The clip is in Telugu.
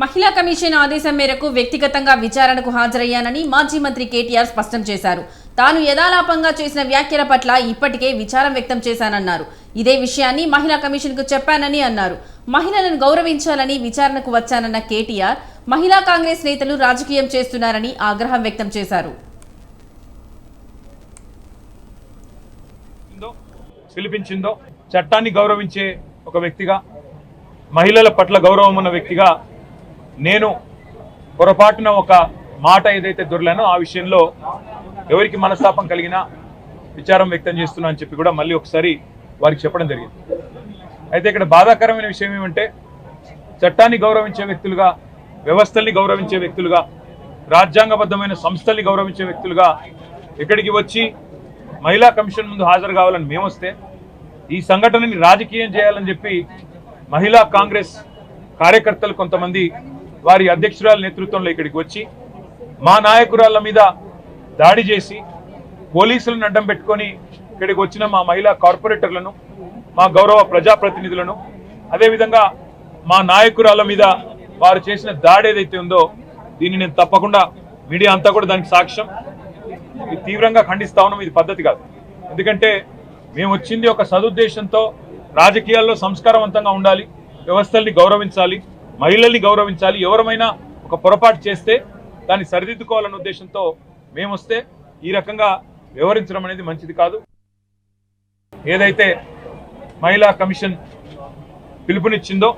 మహిళా కమిషన్ ఆదేశం మేరకు వ్యక్తిగతంగా విచారణకు హాజరయ్యానని మాజీ మంత్రి కేటీఆర్ స్పష్టం చేశారు. తాను యథాలాపంగా చేసిన వ్యాఖ్యల పట్ల ఇప్పటికే విచారం వ్యక్తం చేశానన్నారు. ఇదే విషయాన్ని మహిళా కమిషన్కు చెప్పానని అన్నారు. మహిళలను గౌరవించాలని విచారణకు వచ్చానన్న కేటీఆర్ మహిళా కాంగ్రెస్ నేతలు రాజకీయం చేస్తున్నారని ఆగ్రహం వ్యక్తం చేశారు. పిలిపించిందో చట్టాన్ని గౌరవించే ఒక వ్యక్తిగా మహిళల పట్ల గౌరవం ఉన్న వ్యక్తిగా నేను పొరపాటున ఒక మాట ఏదైతే దొరలానో ఆ విషయంలో ఎవరికి మనస్తాపం కలిగినా విచారం వ్యక్తం చేస్తున్నా అని చెప్పి కూడా మళ్ళీ ఒకసారి వారికి చెప్పడం జరిగింది. అయితే ఇక్కడ బాధాకరమైన విషయం ఏమంటే చట్టాన్ని గౌరవించే వ్యక్తులుగా వ్యవస్థల్ని గౌరవించే వ్యక్తులుగా రాజ్యాంగబద్ధమైన సంస్థల్ని గౌరవించే వ్యక్తులుగా ఇక్కడికి వచ్చి మహిళా కమిషన్ ముందు హాజరు కావాలని మేమొస్తే ఈ సంఘటనని రాజకీయం చేయాలని చెప్పి మహిళా కాంగ్రెస్ కార్యకర్తలు కొంతమంది వారి అధ్యక్షురాల నేతృత్వంలో ఇక్కడికి వచ్చి మా నాయకురాళ్ళ మీద దాడి చేసి పోలీసులను అడ్డం పెట్టుకొని ఇక్కడికి వచ్చిన మా మహిళా కార్పొరేటర్లను మా గౌరవ ప్రజాప్రతినిధులను అదేవిధంగా మా నాయకురాళ్ళ మీద వారు చేసిన దాడి ఏదైతే ఉందో దీన్ని నేను తప్పకుండా మీడియా అంతా కూడా దానికి సాక్ష్యం. ఇది తీవ్రంగా ఖండిస్తా ఉన్నాం ఇది పద్ధతి కాదు. ఎందుకంటే మేము వచ్చింది ఒక సదుద్దేశంతో రాజకీయాల్లో సంస్కారవంతంగా ఉండాలి వ్యవస్థల్ని గౌరవించాలి మహిళల్ని గౌరవించాలి. ఎవరమైనా ఒక పొరపాటు చేస్తే దాన్ని సరిదిద్దుకోవాలన్న ఉద్దేశంతో మేమొస్తే ఈ రకంగా వ్యవహరించడం అనేది మంచిది కాదు. ఏదైతే మహిళా కమిషన్ పిలుపునిచ్చిందో